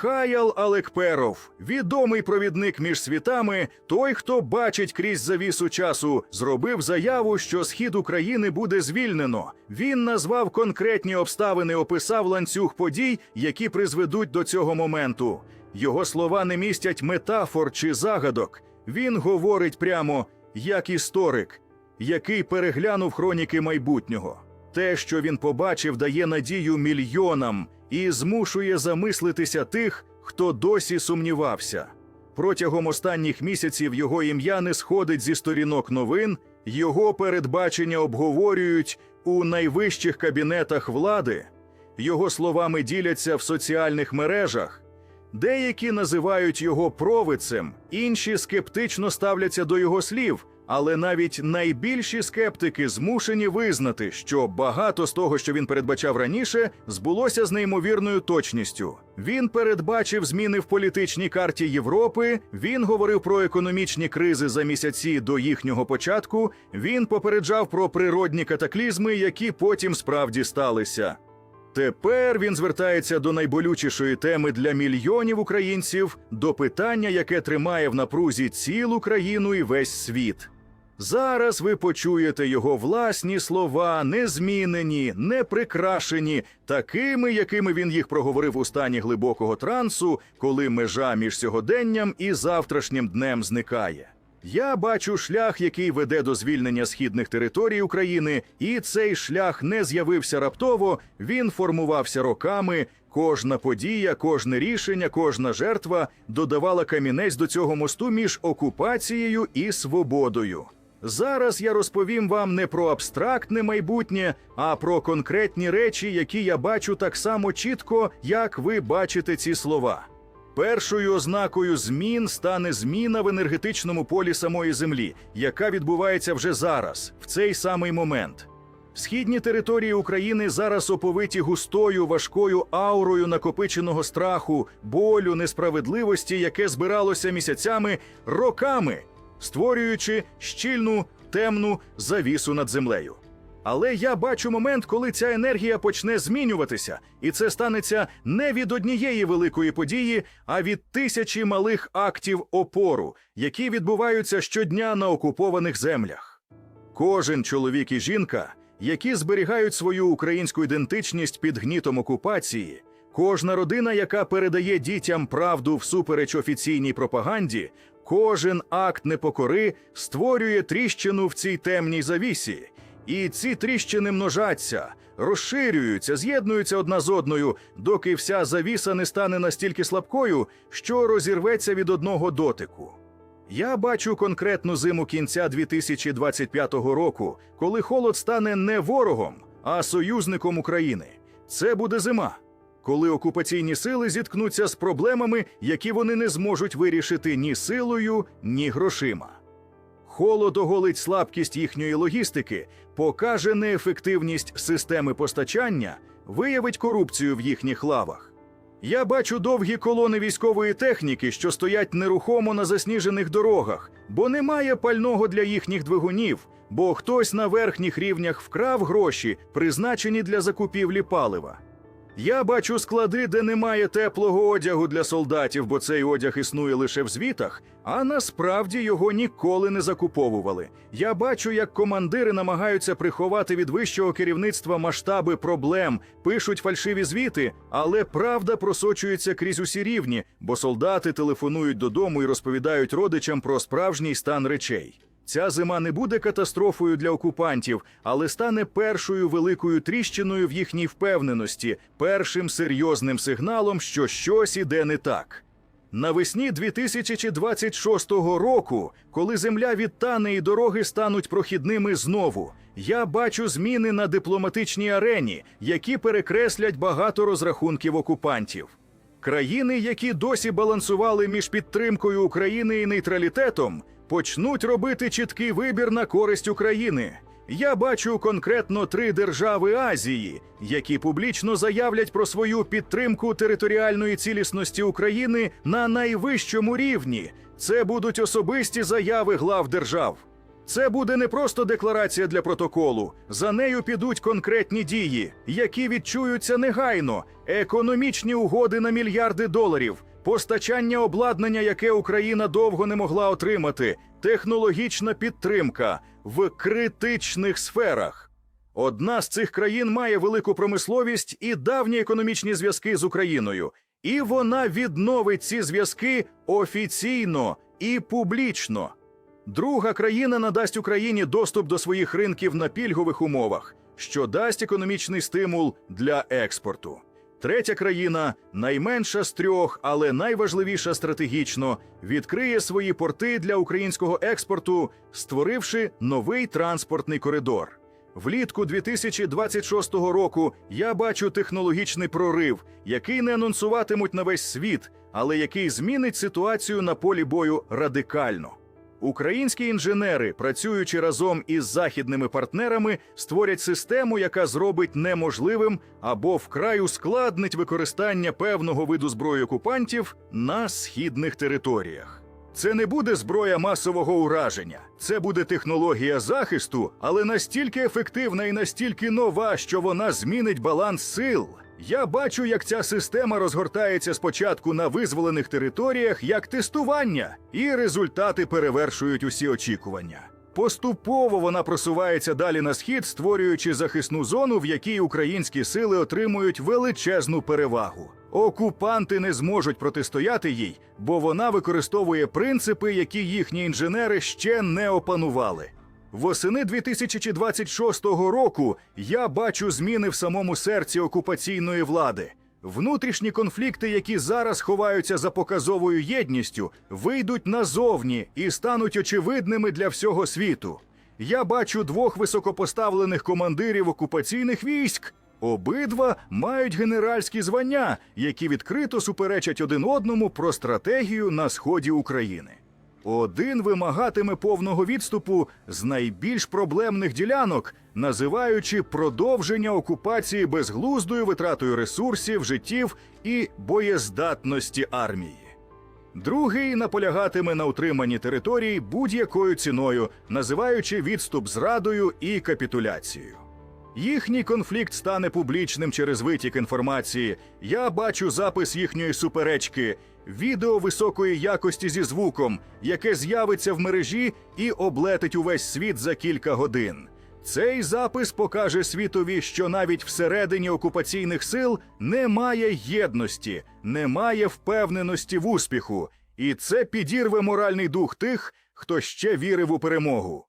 Хаял Алекперов, відомий провідник між світами, той, хто бачить крізь завісу часу, зробив заяву, що схід України буде звільнено. Він назвав конкретні обставини, описав ланцюг подій, які призведуть до цього моменту. Його слова не містять метафор чи загадок. Він говорить прямо як історик, який переглянув хроніки майбутнього. Те, що він побачив, дає надію мільйонам і змушує замислитися тих, хто досі сумнівався. Протягом останніх місяців його ім'я не сходить зі сторінок новин, його передбачення обговорюють у найвищих кабінетах влади, його словами діляться в соціальних мережах. Деякі називають його провидцем, інші скептично ставляться до його слів, але навіть найбільші скептики змушені визнати, що багато з того, що він передбачав раніше, збулося з неймовірною точністю. Він передбачив зміни в політичній карті Європи. Він говорив про економічні кризи за місяці до їхнього початку. Він попереджав про природні катаклізми, які потім справді сталися. Тепер він звертається до найболючішої теми для мільйонів українців, до питання, яке тримає в напрузі цілу країну і весь світ. Зараз ви почуєте його власні слова, незмінені, не прикрашені, такими, якими він їх проговорив у стані глибокого трансу, коли межа між сьогоденням і завтрашнім днем зникає. Я бачу шлях, який веде до звільнення східних територій України, і цей шлях не з'явився раптово. Він формувався роками. Кожна подія, кожне рішення, кожна жертва додавала камінець до цього мосту між окупацією і свободою. Зараз я розповім вам не про абстрактне майбутнє, а про конкретні речі, які я бачу так само чітко, як ви бачите ці слова. Першою ознакою змін стане зміна в енергетичному полі самої землі, яка відбувається вже зараз, в цей самий момент. Східні території України зараз оповиті густою важкою аурою накопиченого страху, болю, несправедливості, яке збиралося місяцями, роками, створюючи щільну темну завісу над землею. Але я бачу момент, коли ця енергія почне змінюватися, і це станеться не від однієї великої події, а від тисячі малих актів опору, які відбуваються щодня на окупованих землях. Кожен чоловік і жінка, які зберігають свою українську ідентичність під гнітом окупації, кожна родина, яка передає дітям правду всупереч офіційній пропаганді, кожен акт непокори створює тріщину в цій темній завісі. І ці тріщини множаться, розширюються, з'єднуються одна з одною, доки вся завіса не стане настільки слабкою, що розірветься від одного дотику. Я бачу конкретну зиму кінця 2025 року, коли холод стане не ворогом, а союзником України. Це буде зима, коли окупаційні сили зіткнуться з проблемами, які вони не зможуть вирішити ні силою, ні грошима. Холод оголить слабкість їхньої логістики, покаже неефективність системи постачання, виявить корупцію в їхніх лавах. Я бачу довгі колони військової техніки, що стоять нерухомо на засніжених дорогах, бо немає пального для їхніх двигунів, бо хтось на верхніх рівнях вкрав гроші, призначені для закупівлі палива. Я бачу склади, де немає теплого одягу для солдатів, бо цей одяг існує лише в звітах, а насправді його ніколи не закуповували. Я бачу, як командири намагаються приховати від вищого керівництва масштаби проблем, пишуть фальшиві звіти, але правда просочується крізь усі рівні, бо солдати телефонують додому і розповідають родичам про справжній стан речей. Ця зима не буде катастрофою для окупантів, але стане першою великою тріщиною в їхній впевненості, першим серйозним сигналом, що щось іде не так. Навесні 2026 року, коли земля відтане і дороги стануть прохідними знову, я бачу зміни на дипломатичній арені, які перекреслять багато розрахунків окупантів. Країни, які досі балансували між підтримкою України і нейтралітетом, почнуть робити чіткий вибір на користь України. Я бачу конкретно три держави Азії, які публічно заявлять про свою підтримку територіальної цілісності України на найвищому рівні. Це будуть особисті заяви глав держав. Це буде не просто декларація для протоколу. За нею підуть конкретні дії, які відчуються негайно, економічні угоди на мільярди доларів, постачання обладнання, яке Україна довго не могла отримати, технологічна підтримка в критичних сферах. Одна з цих країн має велику промисловість і давні економічні зв'язки з Україною, і вона відновить ці зв'язки офіційно і публічно. Друга країна надасть Україні доступ до своїх ринків на пільгових умовах, що дасть економічний стимул для експорту. Третя країна, найменша з трьох, але найважливіша стратегічно, відкриє свої порти для українського експорту, створивши новий транспортний коридор. Влітку 2026 року я бачу технологічний прорив, який не анонсуватимуть на весь світ, але який змінить ситуацію на полі бою радикально. Українські інженери, працюючи разом із західними партнерами, створять систему, яка зробить неможливим або вкрай ускладнить використання певного виду зброї окупантів на східних територіях. Це не буде зброя масового ураження, це буде технологія захисту, але настільки ефективна і настільки нова, що вона змінить баланс сил. Я бачу, як ця система розгортається спочатку на визволених територіях як тестування, і результати перевершують усі очікування. Поступово вона просувається далі на схід, створюючи захисну зону, в якій українські сили отримують величезну перевагу. Окупанти не зможуть протистояти їй, бо вона використовує принципи, які їхні інженери ще не опанували. Восени 2026 року я бачу зміни в самому серці окупаційної влади. Внутрішні конфлікти, які зараз ховаються за показовою єдністю, вийдуть назовні і стануть очевидними для всього світу. Я бачу двох високопоставлених командирів окупаційних військ. Обидва мають генеральські звання, які відкрито суперечать один одному про стратегію на сході України. Один вимагатиме повного відступу з найбільш проблемних ділянок, називаючи продовження окупації безглуздою витратою ресурсів, життів і боєздатності армії. Другий наполягатиме на утриманні територій будь-якою ціною, називаючи відступ зрадою і капітуляцією. Їхній конфлікт стане публічним через витік інформації. Я бачу запис їхньої суперечки, відео високої якості зі звуком, яке з'явиться в мережі і облетить увесь світ за кілька годин. Цей запис покаже світові, що навіть всередині окупаційних сил немає єдності, немає впевненості в успіху, і це підірве моральний дух тих, хто ще вірив у перемогу.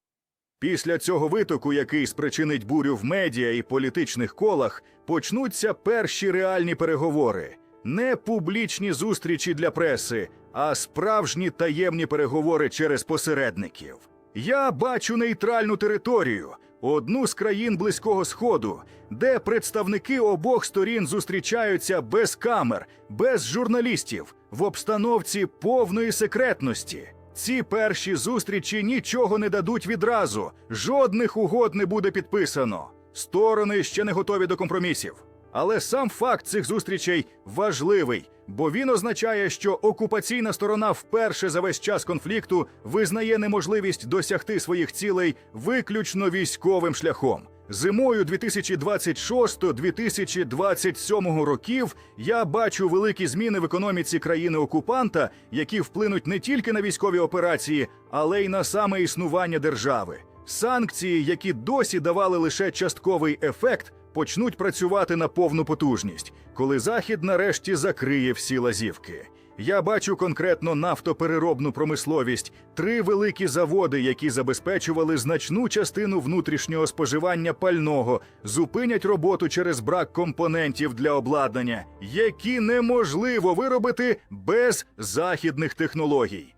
Після цього витоку, який спричинить бурю в медіа і політичних колах, почнуться перші реальні переговори, не публічні зустрічі для преси, а справжні таємні переговори через посередників. Я бачу нейтральну територію, одну з країн Близького Сходу, де представники обох сторін зустрічаються без камер, без журналістів, в обстановці повної секретності. Ці перші зустрічі нічого не дадуть відразу, жодних угод не буде підписано. Сторони ще не готові до компромісів. Але сам факт цих зустрічей важливий, бо він означає, що окупаційна сторона вперше за весь час конфлікту визнає неможливість досягти своїх цілей виключно військовим шляхом. Зимою 2026-2027 років я бачу великі зміни в економіці країни-окупанта, які вплинуть не тільки на військові операції, але й на саме існування держави. Санкції, які досі давали лише частковий ефект, почнуть працювати на повну потужність, коли Захід нарешті закриє всі лазівки. Я бачу конкретно нафтопереробну промисловість, три великі заводи, які забезпечували значну частину внутрішнього споживання пального, зупинять роботу через брак компонентів для обладнання, які неможливо виробити без західних технологій.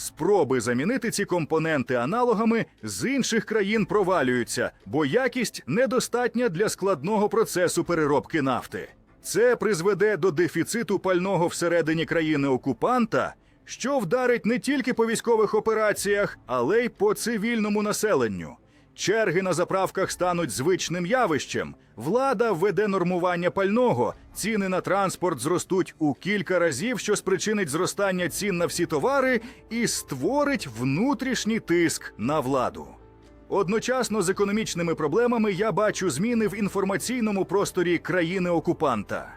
Спроби замінити ці компоненти аналогами з інших країн провалюються, бо якість недостатня для складного процесу переробки нафти. Це призведе до дефіциту пального всередині країни окупанта, що вдарить не тільки по військових операціях, але й по цивільному населенню. Черги на заправках стануть звичним явищем. Влада введе нормування пального, ціни на транспорт зростуть у кілька разів, що спричинить зростання цін на всі товари і створить внутрішній тиск на владу. Одночасно з економічними проблемами я бачу зміни в інформаційному просторі країни-окупанта.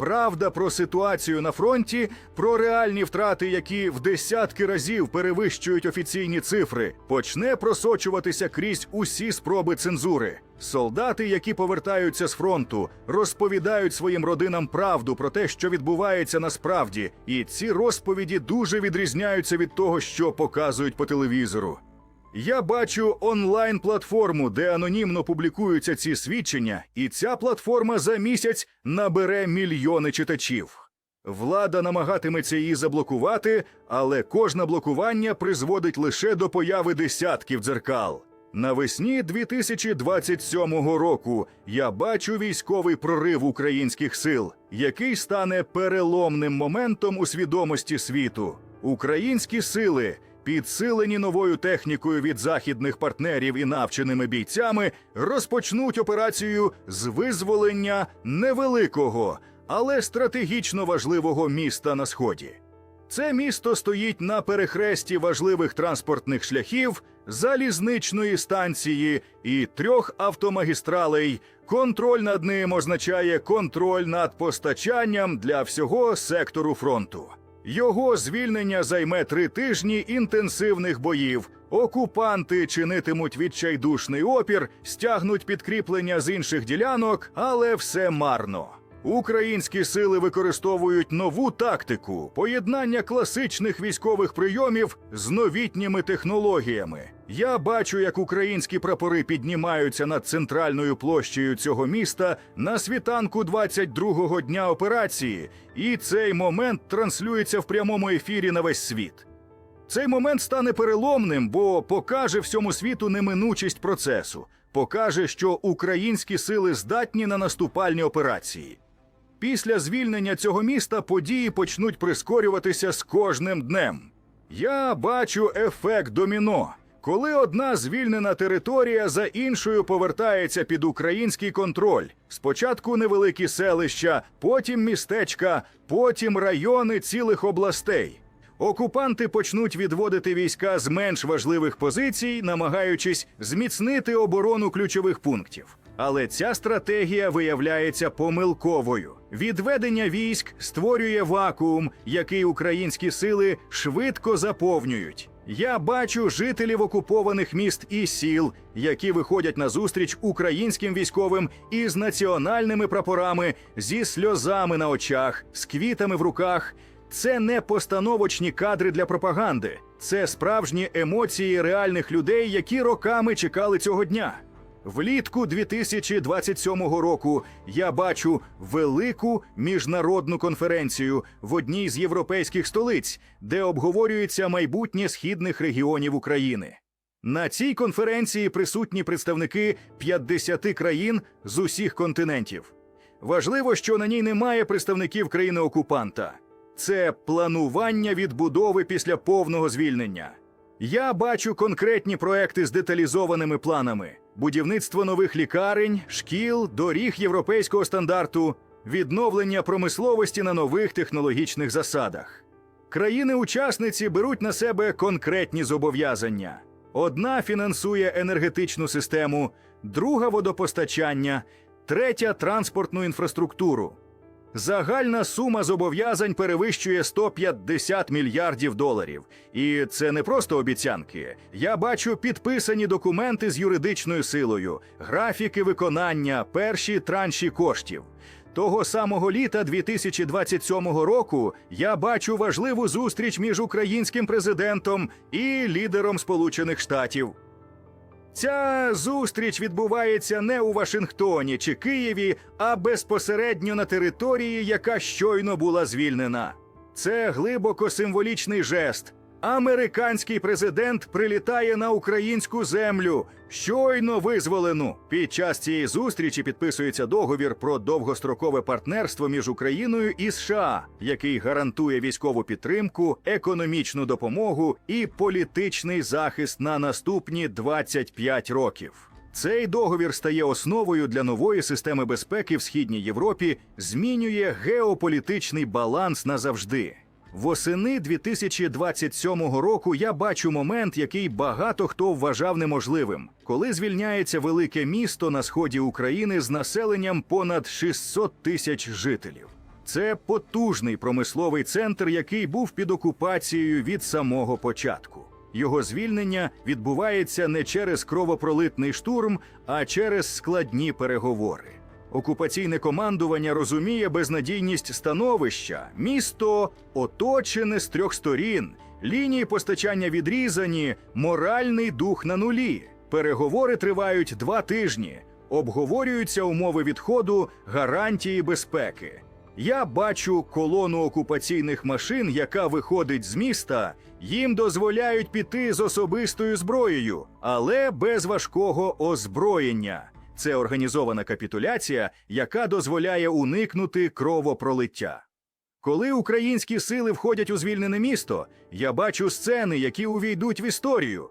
Правда про ситуацію на фронті, про реальні втрати, які в десятки разів перевищують офіційні цифри, почне просочуватися крізь усі спроби цензури. Солдати, які повертаються з фронту, розповідають своїм родинам правду про те, що відбувається насправді, і ці розповіді дуже відрізняються від того, що показують по телевізору. Я бачу онлайн-платформу, де анонімно публікуються ці свідчення, і ця платформа за місяць набере мільйони читачів. Влада намагатиметься її заблокувати, але кожне блокування призводить лише до появи десятків дзеркал. Навесні 2027 року я бачу військовий прорив українських сил, який стане переломним моментом у свідомості світу. Українські сили підсилені новою технікою від західних партнерів і навченими бійцями, розпочнуть операцію з визволення невеликого, але стратегічно важливого міста на сході. Це місто стоїть на перехресті важливих транспортних шляхів, залізничної станції і трьох автомагістралей. Контроль над ним означає контроль над постачанням для всього сектору фронту. Його звільнення займе три тижні інтенсивних боїв. Окупанти чинитимуть відчайдушний опір, стягнуть підкріплення з інших ділянок, але все марно. Українські сили використовують нову тактику поєднання класичних військових прийомів з новітніми технологіями. Я бачу, як українські прапори піднімаються над центральною площею цього міста на світанку 22-го дня операції, і цей момент транслюється в прямому ефірі на весь світ. Цей момент стане переломним, бо покаже всьому світу неминучість процесу, покаже, що українські сили здатні на наступальні операції. Після звільнення цього міста події почнуть прискорюватися з кожним днем. Я бачу ефект доміно, коли одна звільнена територія за іншою повертається під український контроль. Спочатку невеликі селища, потім містечка, потім райони цілих областей. Окупанти почнуть відводити війська з менш важливих позицій, намагаючись зміцнити оборону ключових пунктів. Але ця стратегія виявляється помилковою. Відведення військ створює вакуум, який українські сили швидко заповнюють. Я бачу жителів окупованих міст і сіл, які виходять на зустріч українським військовим із національними прапорами, зі сльозами на очах, з квітами в руках. Це не постановочні кадри для пропаганди, це справжні емоції реальних людей, які роками чекали цього дня. Влітку 2027 року я бачу велику міжнародну конференцію в одній з європейських столиць, де обговорюється майбутнє східних регіонів України. На цій конференції присутні представники 50 країн з усіх континентів. Важливо, що на ній немає представників країни-окупанта. Це планування відбудови після повного звільнення. Я бачу конкретні проекти з деталізованими планами: будівництво нових лікарень, шкіл, доріг європейського стандарту, відновлення промисловості на нових технологічних засадах. Країни-учасниці беруть на себе конкретні зобов'язання. Одна фінансує енергетичну систему, друга водопостачання, третя транспортну інфраструктуру. Загальна сума зобов'язань перевищує 150 мільярдів доларів. І це не просто обіцянки. Я бачу підписані документи з юридичною силою, графіки виконання, перші транші коштів. Того самого літа 2027 року я бачу важливу зустріч між українським президентом і лідером Сполучених Штатів. Ця зустріч відбувається не у Вашингтоні чи Києві, а безпосередньо на території, яка щойно була звільнена. Це глибоко символічний жест. Американський президент прилітає на українську землю, щойно визволену. Під час цієї зустрічі підписується договір про довгострокове партнерство між Україною і США, який гарантує військову підтримку, економічну допомогу і політичний захист на наступні 25 років. Цей договір стає основою для нової системи безпеки в східній Європі, змінює геополітичний баланс назавжди. Восени 2027 року я бачу момент, який багато хто вважав неможливим, коли звільняється велике місто на сході України з населенням понад 600 тисяч жителів. Це потужний промисловий центр, який був під окупацією від самого початку. Його звільнення відбувається не через кровопролитний штурм, а через складні переговори. Окупаційне командування розуміє безнадійність становища. Місто оточене з трьох сторін, лінії постачання відрізані, моральний дух на нулі. Переговори тривають два тижні. Обговорюються умови відходу, гарантії безпеки. Я бачу колону окупаційних машин, яка виходить з міста. Їм дозволяють піти з особистою зброєю, але без важкого озброєння. Це організована капітуляція, яка дозволяє уникнути кровопролиття. Коли українські сили входять у звільнене місто, я бачу сцени, які увійдуть в історію.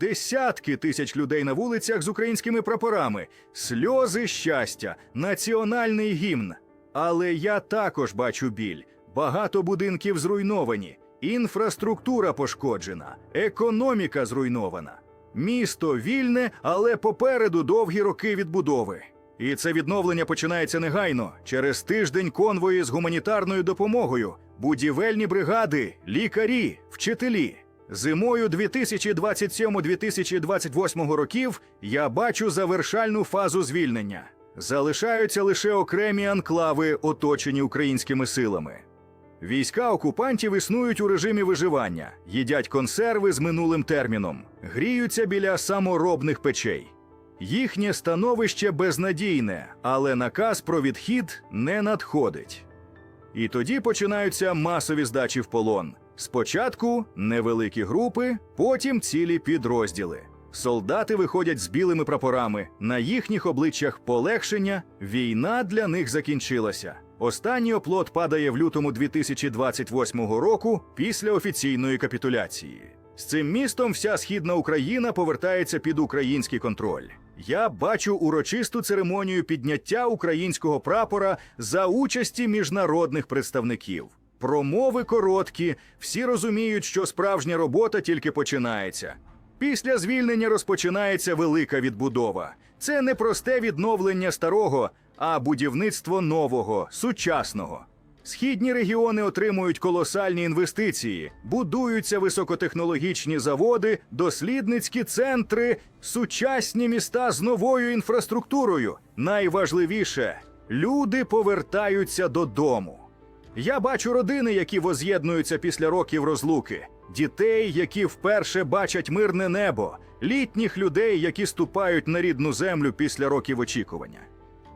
Десятки тисяч людей на вулицях з українськими прапорами, сльози щастя, національний гімн. Але я також бачу біль. Багато будинків зруйновані, інфраструктура пошкоджена, економіка зруйнована. Місто вільне, але попереду довгі роки відбудови. І це відновлення починається негайно через тиждень конвої з гуманітарною допомогою, будівельні бригади, лікарі, вчителі. Зимою 2027-2028 років я бачу завершальну фазу звільнення. Залишаються лише окремі анклави, оточені українськими силами. Війська окупантів існують у режимі виживання, їдять консерви з минулим терміном, гріються біля саморобних печей. Їхнє становище безнадійне, але наказ про відхід не надходить. І тоді починаються масові здачі в полон. Спочатку невеликі групи, потім цілі підрозділи. Солдати виходять з білими прапорами. На їхніх обличчях полегшення, війна для них закінчилася. Останній оплот падає в лютому 2028 року після офіційної капітуляції. З цим містом вся східна Україна повертається під український контроль. Я бачу урочисту церемонію підняття українського прапора за участі міжнародних представників. Промови короткі, всі розуміють, що справжня робота тільки починається. Після звільнення розпочинається велика відбудова. Це не просте відновлення старого, а будівництво нового, сучасного. Східні регіони отримують колосальні інвестиції, будуються високотехнологічні заводи, дослідницькі центри, сучасні міста з новою інфраструктурою. Найважливіше люди повертаються додому. Я бачу родини, які воз'єднуються після років розлуки, дітей, які вперше бачать мирне небо, літніх людей, які ступають на рідну землю після років очікування.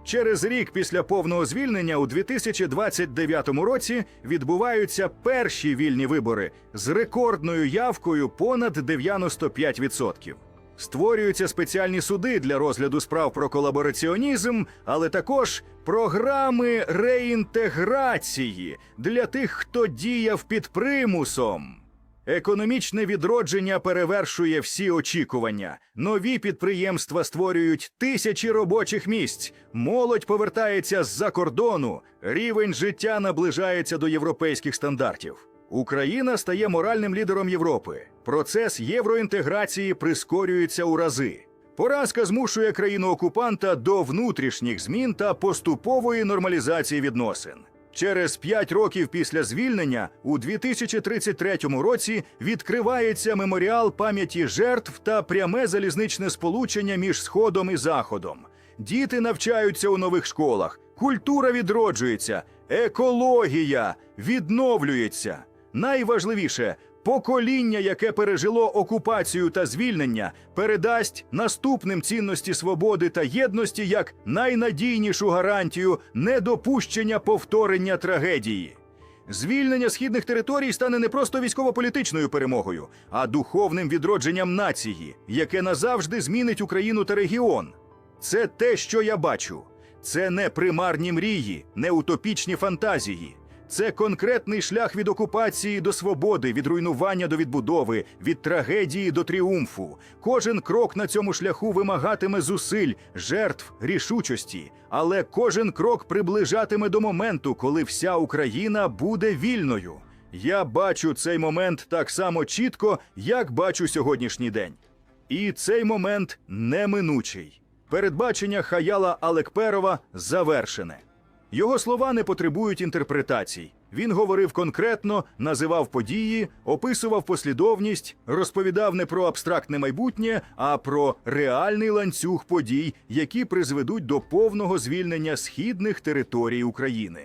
Через рік після повного звільнення у 2029 році відбуваються перші вільні вибори з рекордною явкою понад 95%. Створюються спеціальні суди для розгляду справ про колабораціонізм, але також програми реінтеграції для тих, хто діяв під примусом. Економічне відродження перевершує всі очікування. Нові підприємства створюють тисячі робочих місць. Молодь повертається з-за кордону. Рівень життя наближається до європейських стандартів. Україна стає моральним лідером Європи. Процес євроінтеграції прискорюється у рази. Поразка змушує країну окупанта до внутрішніх змін та поступової нормалізації відносин. Через п'ять років після звільнення у 2033 році відкривається меморіал пам'яті жертв та пряме залізничне сполучення між сходом і заходом. Діти навчаються у нових школах, культура відроджується, екологія відновлюється. Найважливіше покоління, яке пережило окупацію та звільнення, передасть наступним цінності свободи та єдності як найнадійнішу гарантію недопущення повторення трагедії. Звільнення східних територій стане не просто військово-політичною перемогою, а духовним відродженням нації, яке назавжди змінить Україну та регіон. Це те, що я бачу. Це не примарні мрії, не утопічні фантазії. Це конкретний шлях від окупації до свободи, від руйнування до відбудови, від трагедії до тріумфу. Кожен крок на цьому шляху вимагатиме зусиль, жертв, рішучості, але кожен крок приближатиме до моменту, коли вся Україна буде вільною. Я бачу цей момент так само чітко, як бачу сьогоднішній день. І цей момент неминучий. Передбачення Хаяла Алекперова завершене. Його слова не потребують інтерпретацій. Він говорив конкретно, називав події, описував послідовність, розповідав не про абстрактне майбутнє, а про реальний ланцюг подій, які призведуть до повного звільнення східних територій України.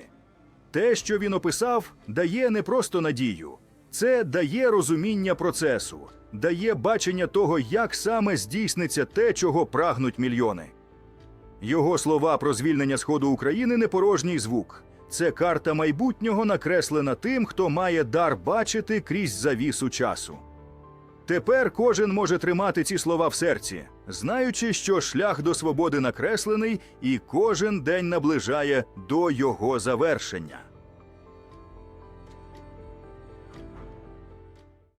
Те, що він описав, дає не просто надію, це дає розуміння процесу, дає бачення того, як саме здійсниться те, чого прагнуть мільйони. Його слова про звільнення сходу України не порожній звук. Це карта майбутнього, накреслена тим, хто має дар бачити крізь завісу часу. Тепер кожен може тримати ці слова в серці, знаючи, що шлях до свободи накреслений, і кожен день наближає до його завершення.